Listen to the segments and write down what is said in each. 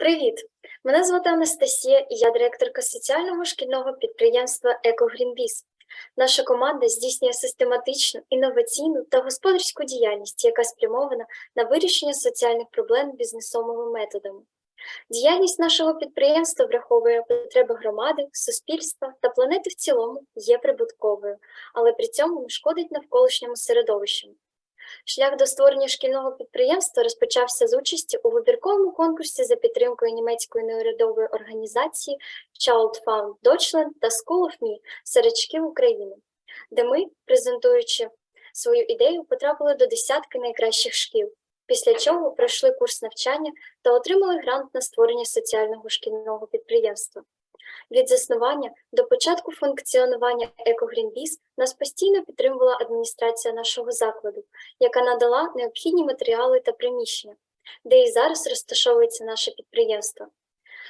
Привіт! Мене звати Анастасія і я директорка соціального шкільного підприємства «Екогрінбіз». Наша команда здійснює систематичну, інноваційну та господарську діяльність, яка спрямована на вирішення соціальних проблем бізнесовими методами. Діяльність нашого підприємства враховує потреби громади, суспільства та планети в цілому є прибутковою, але при цьому не шкодить навколишньому середовищу. Шлях до створення шкільного підприємства розпочався з участі у вибірковому конкурсі за підтримкою німецької неурядової організації Child Fund Deutschland та School of Me серед шкіл України, де ми, презентуючи свою ідею, потрапили до десятки найкращих шкіл, після чого пройшли курс навчання та отримали грант на створення соціального шкільного підприємства. Від заснування до початку функціонування «Екогрінбіз» нас постійно підтримувала адміністрація нашого закладу, яка надала необхідні матеріали та приміщення, де і зараз розташовується наше підприємство.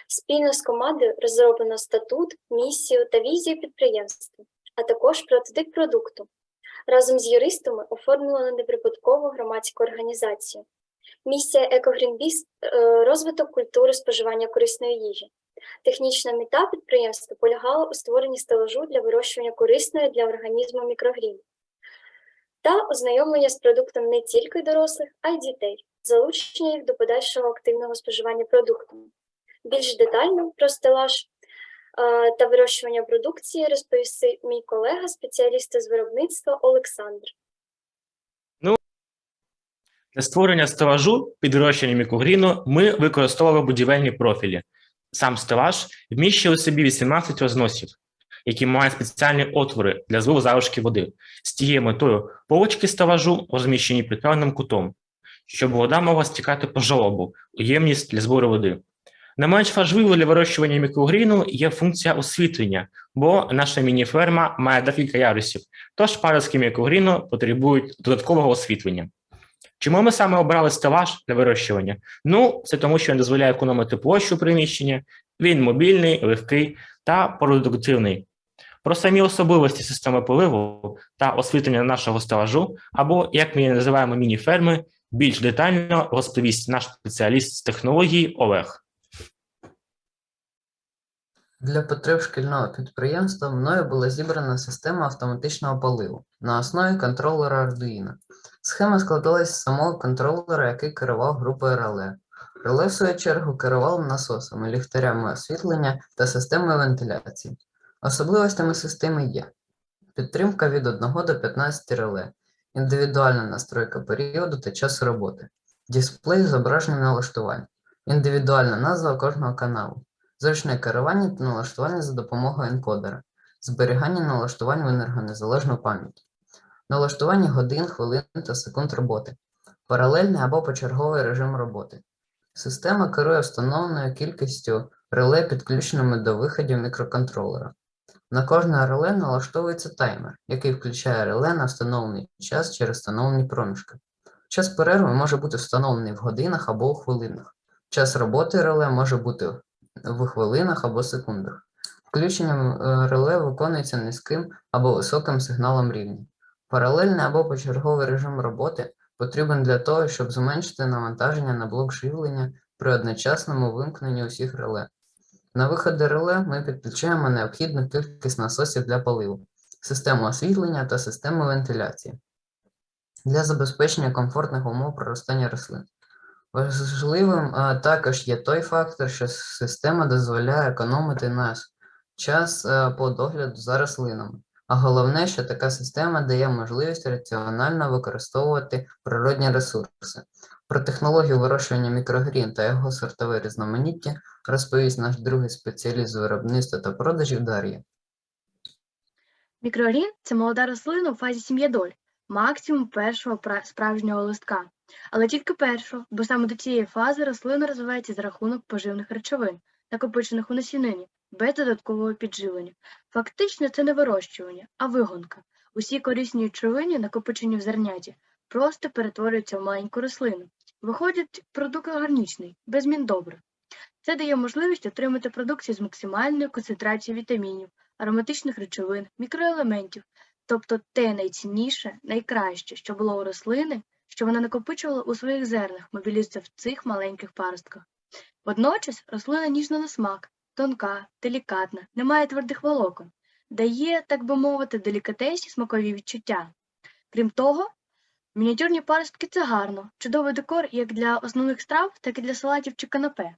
Спільно з командою розроблено статут, місію та візію підприємства, а також прототип продукту. Разом з юристами оформлено неприбуткову громадську організацію. Місія «Екогрінбіз» – е, розвиток культури споживання корисної їжі. Технічна мета підприємства полягала у створенні стелажу для вирощування корисної для організму мікрогрін та ознайомлення з продуктом не тільки дорослих, а й дітей, залучення їх до подальшого активного споживання продукту. Більш детально про стелаж е, та вирощування продукції розповісти мій колега, спеціаліст з виробництва Олександр. Для створення стелажу під вирощення мікрогріну ми використовували будівельні профілі. Сам стелаж вміщує у собі 18 розносів, які мають спеціальні отвори для зливу залишки води. З тією метою полочки стелажу розміщені під кутом, щоб вода могла стікати по жалобу у ємність для збору води. Не менш важливо для вирощування мікрогріну є функція освітлення, бо наша міні-ферма має декілька ярусів, тож паростки мікрогріну потребують додаткового освітлення. Чому ми саме обрали стелаж для вирощування? Ну, це тому, що він дозволяє економити площу приміщення, він мобільний, легкий та продуктивний. Про самі особливості системи поливу та освітлення нашого стелажу, або, як ми її називаємо міні-ферми, більш детально розповість наш спеціаліст з технологій Олег. Для потреб шкільного підприємства мною була зібрана система автоматичного поливу на основі контролера Arduino. Схема складалась з самого контролера, який керував групою реле. Реле, в свою чергу, керувало насосами, ліхтарями освітлення та системою вентиляції. Особливостями системи є підтримка від 1 до 15 реле, індивідуальна настройка періоду та часу роботи, дисплей з зображенням налаштувань, індивідуальна назва кожного каналу, зручне керування та налаштування за допомогою енкодера, зберігання налаштувань в енергонезалежну пам'ять, налаштування годин, хвилин та секунд роботи, паралельний або почерговий режим роботи. Система керує встановленою кількістю реле, підключеними до виходів мікроконтролера. На кожне реле налаштовується таймер, який включає реле на встановлений час через встановлені проміжки. Час перерви може бути встановлений в годинах або у хвилинах. Час роботи реле може бути в хвилинах або секундах. Включенням е, реле виконується низьким або високим сигналом рівня. Паралельний або почерговий режим роботи потрібен для того, щоб зменшити навантаження на блок живлення при одночасному вимкненні усіх реле. На виходи реле ми підключаємо необхідну кількість насосів для поливу, систему освітлення та систему вентиляції для забезпечення комфортних умов проростання рослин. Важливим е, також є той фактор, що система дозволяє економити наш час е, по догляду за рослинами. А головне, що така система дає можливість раціонально використовувати природні ресурси. Про технологію вирощування мікрогрін та його сортове різноманіття розповість наш другий спеціаліст з виробництва та продажів Дар'я. Мікрогрін – це молода рослина у фазі сім'ядоль, максимум першого справжнього листка. Але тільки першого, бо саме до цієї фази рослина розвивається за рахунок поживних речовин, накопичених у насінині, без додаткового підживлення. Фактично це не вирощування, а вигонка. Усі корисні речовини, накопичені в зерняті, просто перетворюються в маленьку рослину. Виходить продукт органічний, без міндобрив. Це дає можливість отримати продукцію з максимальною концентрацією вітамінів, ароматичних речовин, мікроелементів, тобто те найцінніше, найкраще, що було у рослини, що вона накопичувала у своїх зернах, мобілізується в цих маленьких паростках. Водночас рослина ніжна на смак, тонка, делікатна, не має твердих волокон, дає, так би мовити, делікатесні смакові відчуття. Крім того, мініатюрні паростки це гарно, чудовий декор як для основних страв, так і для салатів чи канапе.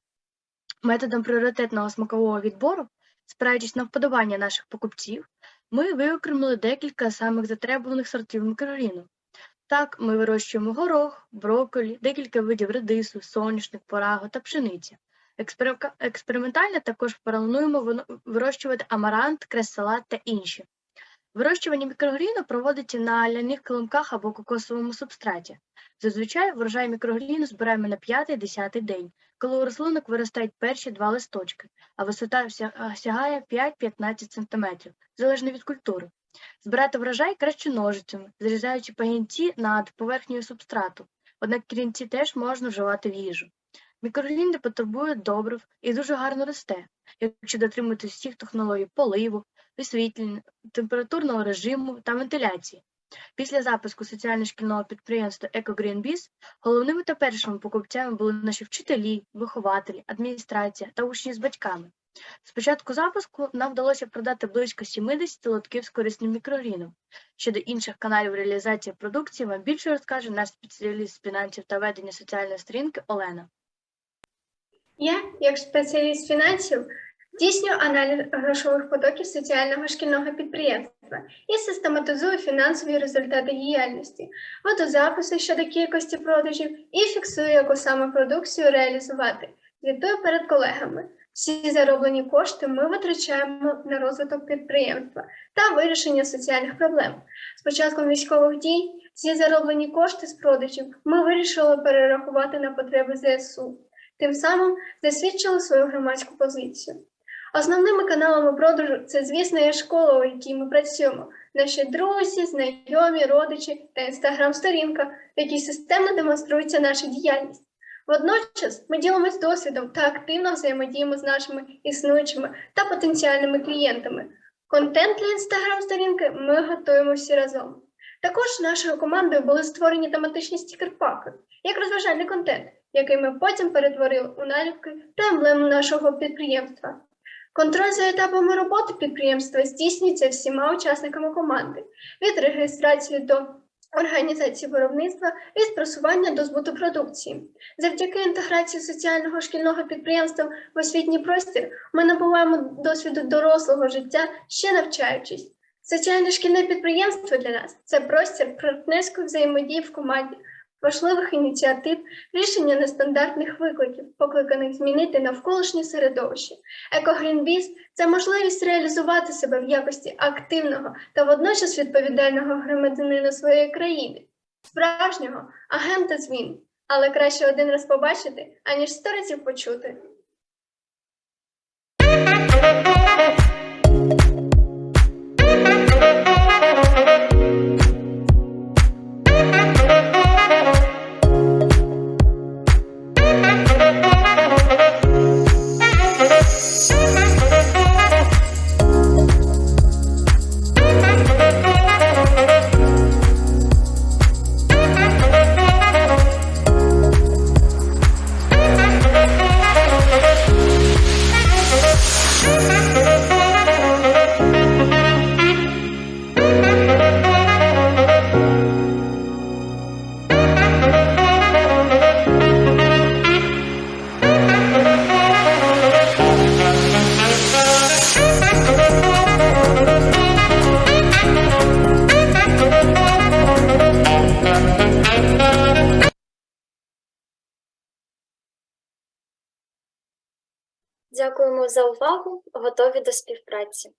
Методом пріоритетного смакового відбору, спираючись на вподобання наших покупців, ми виокремили декілька самих затребуваних сортів мікрогріну. Так, ми вирощуємо горох, брокколі, декілька видів редису, соняшник, пораго та пшениці. Експериментально також плануємо вирощувати амарант, крес-салат та інші. Вирощування мікрогріну проводиться на ляних килимках або кокосовому субстраті. Зазвичай врожай мікрогріну збираємо на 5-10 день, коли у рослинок виростають перші два листочки, а висота сягає 5-15 см, залежно від культури. Збирати врожай краще ножицями, зрізаючи пагінці над поверхнею субстрату, однак корінці теж можна вживати в їжу. Мікрогрін не потребує добрив і дуже гарно росте, якщо дотримуватись всіх технологій поливу, висвітлення, температурного режиму та вентиляції. Після запуску соціально-шкільного підприємства EcoGreenBiz головними та першими покупцями були наші вчителі, вихователі, адміністрація та учні з батьками. З початку запуску нам вдалося продати близько 70 лотків з корисним мікрогріном. Щодо інших каналів реалізації продукції вам більше розкаже наш спеціаліст з фінансів та ведення соціальної сторінки Олена. Я, як спеціаліст фінансів, здійснюю аналіз грошових потоків соціального шкільного підприємства і систематизую фінансові результати діяльності, веду записи щодо кількості продажів і фіксую, яку саме продукцію реалізувати. Звітую перед колегами. Всі зароблені кошти ми витрачаємо на розвиток підприємства та вирішення соціальних проблем. З початком військових дій всі зароблені кошти з продажів ми вирішили перерахувати на потреби ЗСУ. Тим самим засвідчили свою громадську позицію. Основними каналами продажу це, звісно, є школа, у якій ми працюємо, наші друзі, знайомі, родичі та інстаграм-сторінка, в якій системно демонструється наша діяльність. Водночас ми ділимось досвідом та активно взаємодіємо з нашими існуючими та потенціальними клієнтами. Контент для інстаграм-сторінки ми готуємо всі разом. Також нашою командою були створені тематичні стікер-паки, як розважальний контент, який ми потім перетворили у наліпки та емблему нашого підприємства. Контроль за етапами роботи підприємства здійснюється всіма учасниками команди від реєстрації до організації виробництва від просування до збуту продукції. Завдяки інтеграції соціального шкільного підприємства в освітній простір ми набуваємо досвіду дорослого життя, ще навчаючись. Соціальне шкільне підприємство для нас це простір партнерської взаємодії в команді, важливих ініціатив, рішення нестандартних викликів, покликаних змінити навколишнє середовище. Екогрінбіз це можливість реалізувати себе в якості активного та водночас відповідального громадянина своєї країни, справжнього агента змін. Але краще один раз побачити, аніж сто разів почути. Дякуємо за увагу, готові до співпраці.